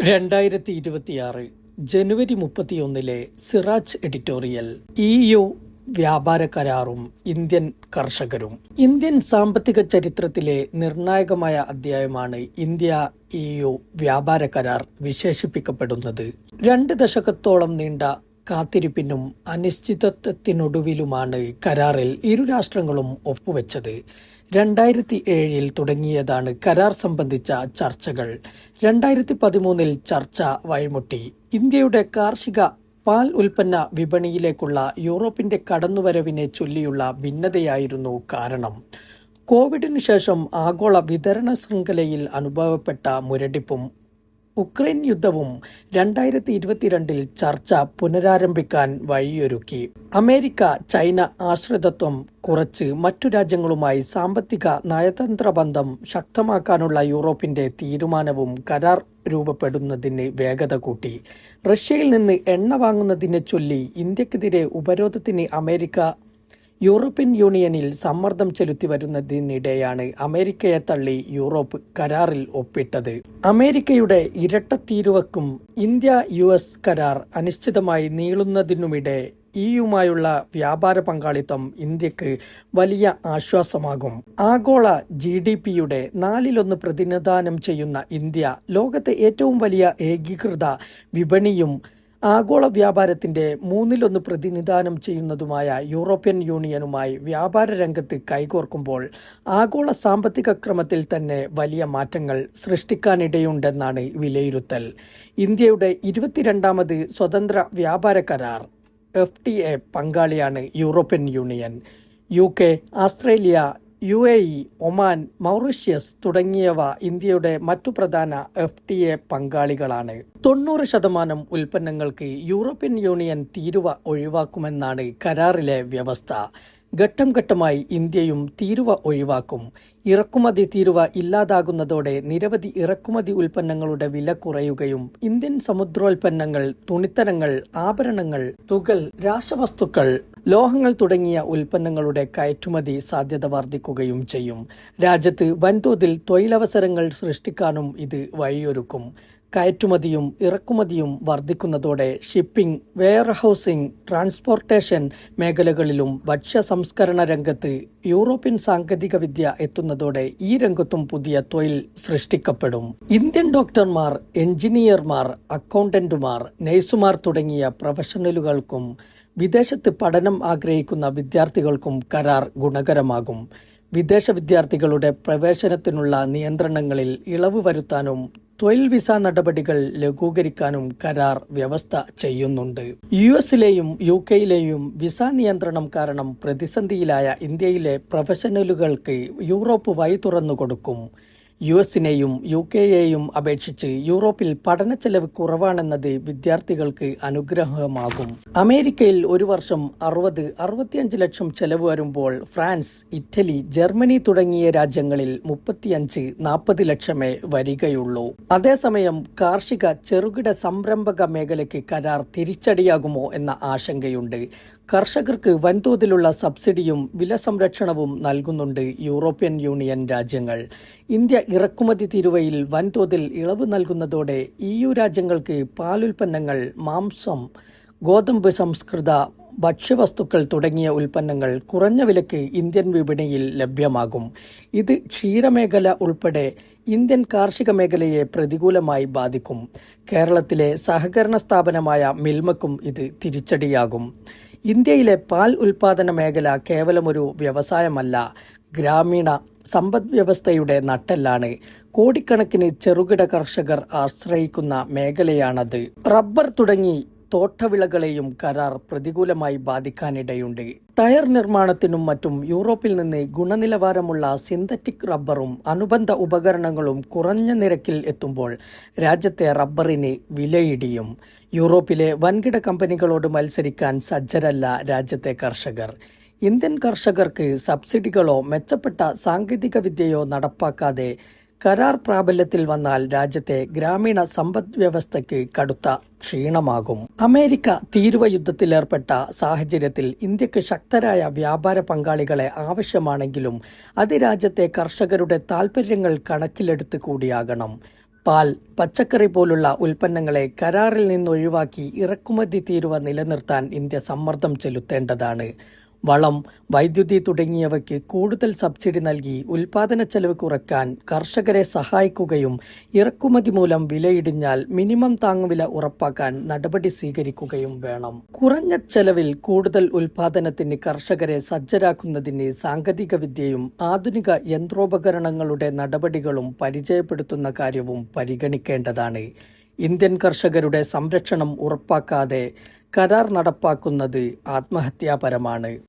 രണ്ടായിരത്തി ഇരുപത്തിയാറ് ജനുവരി മുപ്പത്തിയൊന്നിലെ സിറാജ് എഡിറ്റോറിയൽ ഇ യു വ്യാപാര കരാറും ഇന്ത്യൻ കർഷകരും. ഇന്ത്യൻ സാമ്പത്തിക ചരിത്രത്തിലെ നിർണായകമായ അധ്യായമാണ് ഇന്ത്യ ഇ യു വ്യാപാര കരാർ വിശേഷിപ്പിക്കപ്പെടുന്നത്. രണ്ട് ദശകത്തോളം നീണ്ട കാത്തിരിപ്പിനും അനിശ്ചിതത്വത്തിനൊടുവിലുമാണ് കരാറിൽ ഇരു രാഷ്ട്രങ്ങളും ഒപ്പുവെച്ചത്. രണ്ടായിരത്തി ഏഴിൽ തുടങ്ങിയതാണ് കരാർ സംബന്ധിച്ച ചർച്ചകൾ. രണ്ടായിരത്തി പതിമൂന്നിൽ ചർച്ച വഴിമുട്ടി. ഇന്ത്യയുടെ കാർഷിക പാൽ ഉൽപ്പന്ന വിപണിയിലേക്കുള്ള യൂറോപ്പിന്റെ കടന്നുവരവിനെ ചൊല്ലിയുള്ള ഭിന്നതയായിരുന്നു കാരണം. കോവിഡിനു ശേഷം ആഗോള വിതരണ ശൃംഖലയിൽ അനുഭവപ്പെട്ട മുരടിപ്പും ഉക്രൈൻ യുദ്ധവും രണ്ടായിരത്തി ഇരുപത്തിരണ്ടിൽ ചർച്ച പുനരാരംഭിക്കാൻ വഴിയൊരുക്കി. അമേരിക്ക ചൈന ആശ്രിതത്വം കുറച്ച് മറ്റു രാജ്യങ്ങളുമായി സാമ്പത്തിക നയതന്ത്ര ബന്ധം ശക്തമാക്കാനുള്ള യൂറോപ്പിന്റെ തീരുമാനവും കരാർ രൂപപ്പെടുന്നതിന് വേഗത കൂട്ടി. റഷ്യയിൽ നിന്ന് എണ്ണ വാങ്ങുന്നതിനെ ചൊല്ലി ഇന്ത്യക്കെതിരെ ഉപരോധത്തിന് അമേരിക്ക യൂറോപ്യൻ യൂണിയനിൽ സമ്മർദ്ദം ചെലുത്തി വരുന്നതിനിടെയാണ് അമേരിക്കയെ തള്ളി യൂറോപ്പ് കരാറിൽ ഒപ്പിട്ടത്. അമേരിക്കയുടെ ഇരട്ട തീരുവക്കും ഇന്ത്യ യു കരാർ അനിശ്ചിതമായി നീളുന്നതിനുമിടെ ഇയുമായുള്ള വ്യാപാര പങ്കാളിത്തം ഇന്ത്യയ്ക്ക് വലിയ ആശ്വാസമാകും. ആഗോള ജി ഡി പിയുടെ നാലിലൊന്ന് പ്രതിനിധാനം ചെയ്യുന്ന ഇന്ത്യ ലോകത്തെ ഏറ്റവും വലിയ ഏകീകൃത വിപണിയും ആഗോള വ്യാപാരത്തിന്റെ മൂന്നിലൊന്ന് പ്രതിനിധാനം ചെയ്യുന്നതുമായ യൂറോപ്യൻ യൂണിയനുമായി വ്യാപാര രംഗത്ത് കൈകോർക്കുമ്പോൾ ആഗോള സാമ്പത്തിക ക്രമത്തിൽ തന്നെ വലിയ മാറ്റങ്ങൾ സൃഷ്ടിക്കാനിടയുണ്ടെന്നാണ് വിലയിരുത്തൽ. ഇന്ത്യയുടെ ഇരുപത്തിരണ്ടാമത് സ്വതന്ത്ര വ്യാപാര കരാർ F പങ്കാളിയാണ് European union. U K Australia U A E Oman Mauritius തുടങ്ങിയവ ഇന്ത്യയുടെ മറ്റു പ്രധാന എഫ് ടി എ പങ്കാളികളാണ്. തൊണ്ണൂറ് ശതമാനം ഉൽപ്പന്നങ്ങൾക്ക് യൂറോപ്യൻ യൂണിയൻ തീരുവ ഒഴിവാക്കുമെന്നാണ് കരാറിലെ വ്യവസ്ഥ. ഘട്ടം ഘട്ടമായി ഇന്ത്യയും തീരുവ ഒഴിവാക്കും. ഇറക്കുമതി തീരുവ ഇല്ലാതാകുന്നതോടെ നിരവധി ഇറക്കുമതി ഉൽപ്പന്നങ്ങളുടെ വില കുറയുകയും ഇന്ത്യൻ സമുദ്രോൽപ്പന്നങ്ങൾ തുണിത്തരങ്ങൾ ആഭരണങ്ങൾ തുകൽ രാസവസ്തുക്കൾ ലോഹങ്ങൾ തുടങ്ങിയ ഉൽപ്പന്നങ്ങളുടെ കയറ്റുമതി സാധ്യത വർദ്ധിക്കുകയും ചെയ്യും. രാജ്യത്ത് വൻതോതിൽ തൊഴിലവസരങ്ങൾ സൃഷ്ടിക്കാനും ഇത് വഴിയൊരുക്കും. കയറ്റുമതിയും ഇറക്കുമതിയും വർദ്ധിക്കുന്നതോടെ ഷിപ്പിംഗ് വെയർഹൌസിംഗ് ട്രാൻസ്പോർട്ടേഷൻ മേഖലകളിലും ഭക്ഷ്യ സംസ്കരണ രംഗത്ത് യൂറോപ്യൻ സാങ്കേതിക വിദ്യ എത്തുന്നതോടെ ഈ രംഗത്തും പുതിയ തൊഴിൽ സൃഷ്ടിക്കപ്പെടും. ഇന്ത്യൻ ഡോക്ടർമാർ എഞ്ചിനീയർമാർ അക്കൗണ്ടന്റുമാർ നഴ്സുമാർ തുടങ്ങിയ പ്രൊഫഷണലുകൾക്കും വിദേശത്ത് പഠനം ആഗ്രഹിക്കുന്ന വിദ്യാർത്ഥികൾക്കും കരാർ ഗുണകരമാകും. വിദേശ വിദ്യാർത്ഥികളുടെ പ്രവേശനത്തിനുള്ള നിയന്ത്രണങ്ങളിൽ ഇളവ് വരുത്താനും തൊഴിൽ വിസ നടപടികൾ ലഘൂകരിക്കാനും കരാർ വ്യവസ്ഥ ചെയ്യുന്നുണ്ട്. യു എസിലെയും യു കെയിലെയും വിസ നിയന്ത്രണം കാരണം പ്രതിസന്ധിയിലായ ഇന്ത്യയിലെ പ്രൊഫഷണലുകൾക്ക് യൂറോപ്പ് വഴി തുറന്നുകൊടുക്കും. യു എസിനെയും യു കെയെയും അപേക്ഷിച്ച് യൂറോപ്പിൽ പഠന ചെലവ് കുറവാണെന്നത് വിദ്യാർത്ഥികൾക്ക് അനുഗ്രഹമാകും. അമേരിക്കയിൽ ഒരു വർഷം അറുപത് അറുപത്തിയഞ്ച് ലക്ഷം ചെലവ് വരുമ്പോൾ ഫ്രാൻസ് ഇറ്റലി ജർമ്മനി തുടങ്ങിയ രാജ്യങ്ങളിൽ മുപ്പത്തിയഞ്ച് നാൽപ്പത് ലക്ഷമേ വരികയുള്ളൂ. അതേസമയം കാർഷിക ചെറുകിട സംരംഭക മേഖലയ്ക്ക് കരാർ തിരിച്ചടിയാകുമോ എന്ന ആശങ്കയുണ്ട്. കർഷകർക്ക് വൻതോതിലുള്ള സബ്സിഡിയും വില സംരക്ഷണവും നൽകുന്നുണ്ട് യൂറോപ്യൻ യൂണിയൻ രാജ്യങ്ങൾ. ഇന്ത്യ ഇറക്കുമതി തീരുവയിൽ വൻതോതിൽ ഇളവ് നൽകുന്നതോടെ ഇ യു രാജ്യങ്ങൾക്ക് പാലുൽപ്പന്നങ്ങൾ മാംസം ഗോതമ്പ് സംസ്കൃത ഭക്ഷ്യവസ്തുക്കൾ തുടങ്ങിയ ഉൽപ്പന്നങ്ങൾ കുറഞ്ഞ വിലയ്ക്ക് ഇന്ത്യൻ വിപണിയിൽ ലഭ്യമാകും. ഇത് ക്ഷീരമേഖല ഉൾപ്പെടെ ഇന്ത്യൻ കാർഷിക മേഖലയെ പ്രതികൂലമായി ബാധിക്കും. കേരളത്തിലെ സഹകരണ സ്ഥാപനമായ മിൽമക്കും ഇത് തിരിച്ചടിയാകും. ഇന്ത്യയിലെ പാൽ ഉൽപാദന മേഖല കേവലമൊരു വ്യവസായമല്ല. ഗ്രാമീണ സമ്പദ് വ്യവസ്ഥയുടെ നട്ടെല്ലാണ്. കോടിക്കണക്കിന് ചെറുകിട കർഷകർ ആശ്രയിക്കുന്ന മേഖലയാണത്. റബ്ബർ തുടങ്ങി തോട്ടവിളകളെയും കരാർ പ്രതികൂലമായി ബാധിക്കാനിടയുണ്ട്. ടയർ നിർമ്മാണത്തിനും മറ്റും യൂറോപ്പിൽ നിന്ന് ഗുണനിലവാരമുള്ള സിന്തറ്റിക് റബ്ബറും അനുബന്ധ ഉപകരണങ്ങളും കുറഞ്ഞ നിരക്കിൽ എത്തുമ്പോൾ രാജ്യത്തെ റബ്ബറിന് വിലയിടിയും. യൂറോപ്പിലെ വൻകിട കമ്പനികളോട് മത്സരിക്കാൻ സജ്ജരല്ല രാജ്യത്തെ കർഷകർ. ഇന്ത്യൻ കർഷകർക്ക് സബ്സിഡികളോ മെച്ചപ്പെട്ട സാങ്കേതിക വിദ്യയോ നടപ്പാക്കാതെ കരാർ പ്രാബല്യത്തിൽ വന്നാൽ രാജ്യത്തെ ഗ്രാമീണ സമ്പദ് വ്യവസ്ഥയ്ക്ക് കടുത്ത ക്ഷീണമാകും. അമേരിക്ക തീരുവ യുദ്ധത്തിലേർപ്പെട്ട സാഹചര്യത്തിൽ ഇന്ത്യയ്ക്ക് ശക്തരായ വ്യാപാര പങ്കാളികളെ ആവശ്യമാണെങ്കിലും അത് രാജ്യത്തെ കർഷകരുടെ താൽപ്പര്യങ്ങൾ കണക്കിലെടുത്ത് കൂടിയാകണം. പാൽ പച്ചക്കറി പോലുള്ള ഉൽപ്പന്നങ്ങളെ കരാറിൽ നിന്നൊഴിവാക്കി ഇറക്കുമതി തീരുവ നിലനിർത്താൻ ഇന്ത്യ സമ്മർദ്ദം ചെലുത്തേണ്ടതാണ്. വളം വൈദ്യുതി തുടങ്ങിയവയ്ക്ക് കൂടുതൽ സബ്സിഡി നൽകി ഉൽപാദന ചെലവ് കുറയ്ക്കാൻ കർഷകരെ സഹായിക്കുകയും ഇറക്കുമതി മൂലം വിലയിടിഞ്ഞാൽ മിനിമം താങ്ങുവില ഉറപ്പാക്കാൻ നടപടി സ്വീകരിക്കുകയും വേണം. കുറഞ്ഞ ചെലവിൽ കൂടുതൽ ഉൽപാദനത്തിന് കർഷകരെ സജ്ജരാക്കുന്നതിന് സാങ്കേതിക വിദ്യയും ആധുനിക യന്ത്രോപകരണങ്ങളുടെ നടപടികളും പരിചയപ്പെടുത്തുന്ന കാര്യവും പരിഗണിക്കേണ്ടതാണ്. ഇന്ത്യൻ കർഷകരുടെ സംരക്ഷണം ഉറപ്പാക്കാതെ കരാർ നടപ്പാക്കുന്നത് ആത്മഹത്യാപരമാണ്.